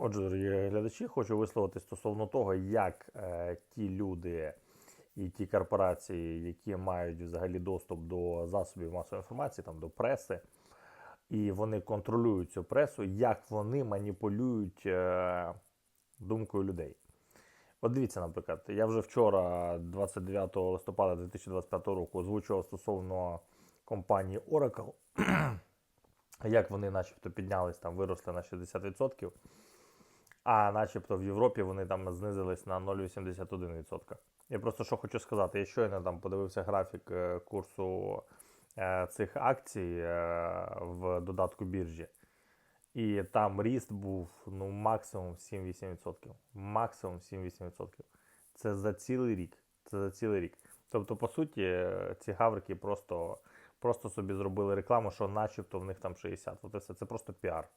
Отже, дорогі глядачі, хочу висловити стосовно того, як е, ті люди і ті корпорації, які мають взагалі доступ до засобів масової інформації, там до преси, і вони контролюють цю пресу, як вони маніпулюють е, думкою людей. От дивіться, наприклад, я вже вчора, 29 листопада 2025 року, озвучував стосовно компанії Oracle, як вони начебто піднялись, там виросли на 60%, а начебто в Європі вони там знизились на 0,81%. Я просто що хочу сказати, я щойно там подивився графік е, курсу е, цих акцій е, в додатку біржі. І там ріст був ну, максимум 7-8%. Максимум 7-8%. Це за цілий рік. Це за цілий рік. Тобто, по суті, ці гаврики просто, просто собі зробили рекламу, що начебто в них там 60. От і все. Це просто піар.